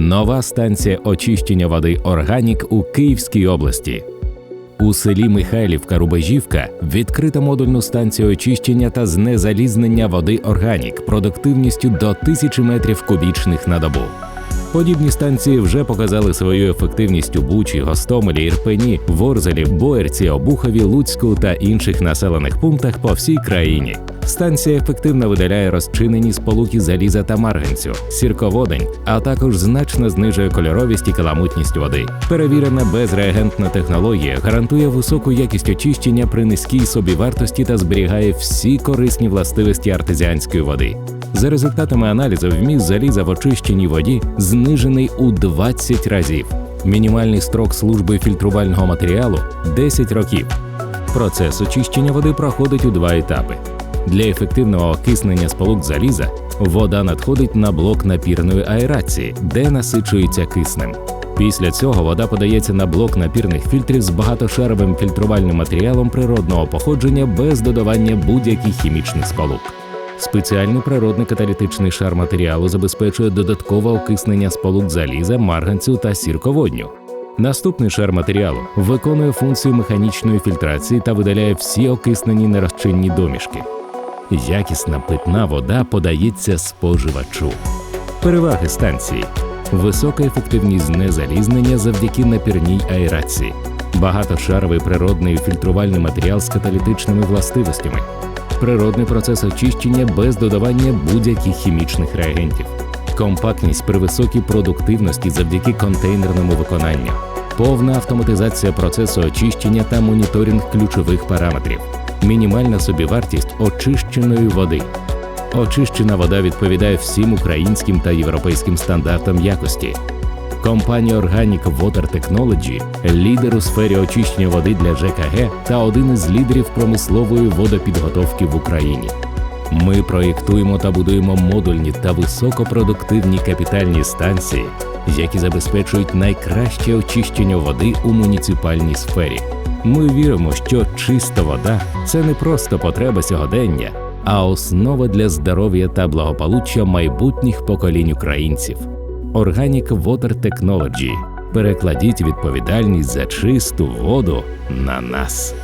Нова станція очищення води Органік у Київській області. У селі Михайлівка Рубежівка відкрита модульну станцію очищення та знезалізнення води Органік продуктивністю до 1000 метрів кубічних на добу. Подібні станції вже показали свою ефективність у Бучі, Гостомелі, Ірпені, Ворзелі, Боярці, Обухові, Луцьку та інших населених пунктах по всій країні. Станція ефективно видаляє розчинені сполуки заліза та марганцю, сірководень, а також значно знижує кольоровість і каламутність води. Перевірена безреагентна технологія гарантує високу якість очищення при низькій собівартості та зберігає всі корисні властивості артезіанської води. За результатами аналізу, вміст заліза в очищеній воді знижений у 20 разів. Мінімальний строк служби фільтрувального матеріалу 10 років. Процес очищення води проходить у два етапи. Для ефективного окиснення сполук заліза вода надходить на блок напірної аерації, де насичується киснем. Після цього вода подається на блок напірних фільтрів з багатошаровим фільтрувальним матеріалом природного походження без додавання будь-яких хімічних сполук. Спеціальний природний каталітичний шар матеріалу забезпечує додаткове окиснення сполук заліза, марганцю та сірководню. Наступний шар матеріалу виконує функцію механічної фільтрації та видаляє всі окиснені нерозчинні домішки. Якісна питна вода подається споживачу. Переваги станції: висока ефективність знезалізнення завдяки напірній аерації, багатошаровий природний фільтрувальний матеріал з каталітичними властивостями, природний процес очищення без додавання будь-яких хімічних реагентів, компактність при високій продуктивності завдяки контейнерному виконанню, повна автоматизація процесу очищення та моніторинг ключових параметрів, мінімальна собівартість очищеної води. Очищена вода відповідає всім українським та європейським стандартам якості. Компанія Organic Water Technology – лідер у сфері очищення води для ЖКГ та один із лідерів промислової водопідготовки в Україні. Ми проєктуємо та будуємо модульні та високопродуктивні капітальні станції, які забезпечують найкраще очищення води у муніципальній сфері. Ми віримо, що чиста вода це не просто потреба сьогодення, а основа для здоров'я та благополуччя майбутніх поколінь українців. Organic Water Technology. Перекладіть відповідальність за чисту воду на нас.